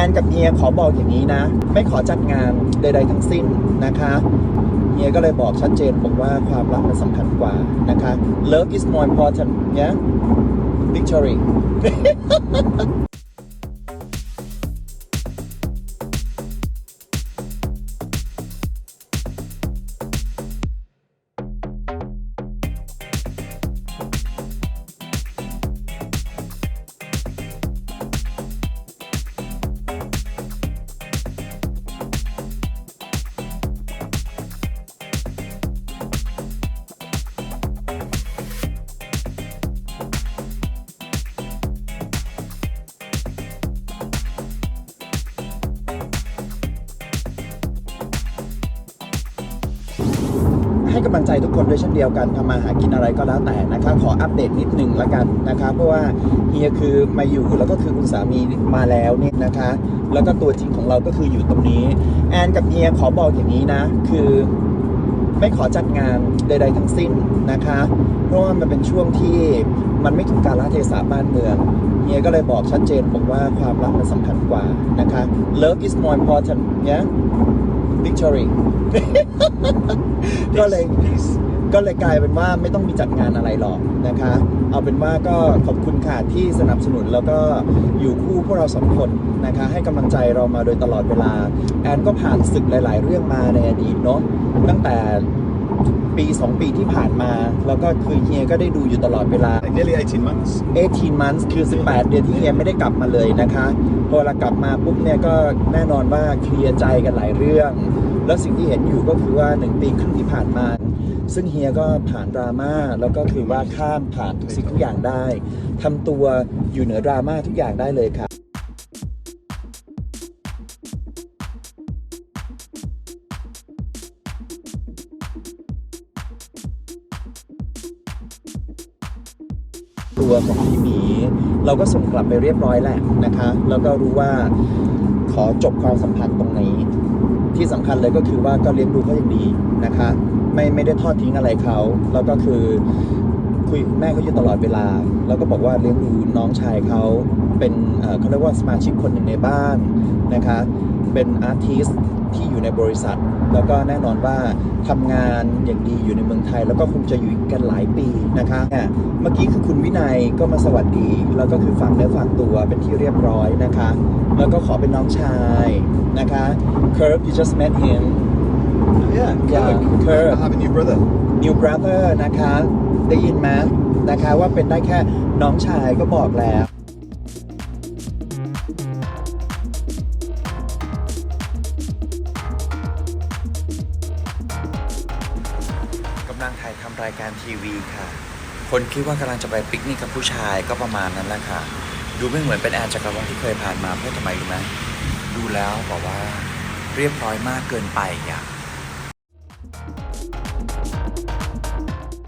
อนกับเฮียขอบอกอย่างนี้นะ ไม่ขอจัดงานใด ๆ ทั้งสิ้นนะคะเฮียก็เลยบอกชัดเจนบอกว่าความรักมันสำคัญกว่านะคะ love is more important yeah victory ให้กำลังใจทุกคนด้วยเช่นเดียวกันทำมาหากินอะไรก็แล้วแต่นะคะขออัปเดตนิดนึงละกันนะคะเพราะว่าเฮียคือมาอยู่แล้วก็คือคุณสามีมาแล้วเนี่ยนะคะ แล้วก็ตัวจริงของเราก็คืออยู่ตรงนี้ แอนกับเฮียขอบอกอย่างนี้นะ คือไม่ขอจัดงานใด ๆ ทั้งสิ้นนะคะ เพราะว่ามันเป็นช่วงที่มันไม่ถึงการลเทศะบ้านเมืองเฮียก็เลยบอกชัดเจนบอกว่าความรักมันสำคัญกว่านะคะ love is more important yeah victory ก็เลย Peace. ก็เลยกลายเป็นว่าไม่ต้องมีจัดงานอะไรหรอกนะคะ เอาเป็นว่าก็ขอบคุณค่ะที่สนับสนุนแล้วก็อยู่คู่พวกเราสองคนนะคะ ให้กำลังใจเรามาโดยตลอดเวลา แอนก็ผ่านศึกหลาย ๆ เรื่องมาในอดีตเนาะตั้งแต่ ปี 2 ปีที่ผ่านมา แล้วก็คือเฮียก็ได้ดูอยู่ตลอดเวลา Like nearly 18 months. 18 months คือ 18 เดือนที่เฮียไม่ได้กลับมาเลยนะคะพอเรากลับมาปุ๊บเนี่ยก็แน่นอนว่าเคลียร์ใจกันหลายเรื่อง แล้วสิ่งที่เห็นอยู่ก็คือว่า 1 ปีครึ่งที่ผ่านมา ซึ่งเฮียก็ผ่านดราม่าแล้วก็คือว่าข้ามผ่านทุกสิ่งทุกอย่างได้ทำตัวอยู่เหนือดราม่าทุกอย่างได้เลยค่ะ ตัวของพี่หมี เราก็ส่งกลับไปเรียบร้อยแหละนะคะ แล้วก็รู้ว่าขอจบความสัมพันธ์ตรงนี้ ที่สำคัญเลยก็คือว่าก็เลี้ยงดูเขาอย่างดีนะคะ ไม่ไม่ได้ทอดทิ้งอะไรเขา แล้วก็คือคุยแม่เขาอยู่ตลอดเวลา แล้วก็บอกว่าเลี้ยงดูน้องชายเขาเป็นเอ่อเขาเรียกว่าสมาชิกคนหนึ่งในบ้านนะคะ เป็นอาร์ติส ที่อยู่ในบริษัท แล้วก็แน่นอนว่าทำงานอย่างดีอยู่ในเมืองไทย แล้วก็คงจะอยู่กันหลายปีนะคะเนี่ยเมื่อกี้คือคุณวินัยก็มาสวัสดี แล้วก็คือฝากเนื้อฝากตัวเป็นที่เรียบร้อยนะคะ แล้วก็ขอเป็นน้องชายนะคะ Curve you just met him Yeah. Yeah, Kirk. Kirk. I have a new brother. new brother นะคะ ได้ยินไหมนะคะว่าเป็นได้แค่น้องชายก็บอกแล้ว รายการทีวีค่ะ คนคิดว่ากำลังจะไปปิกนิกกับผู้ชายก็ประมาณนั้นแหละค่ะ ดูไม่เหมือนเป็นแอนจักรวงที่เคยผ่านมาเพราะทำไมรู้ไหมดูแล้วบอกว่าเรียบร้อยมากเกินไปอะ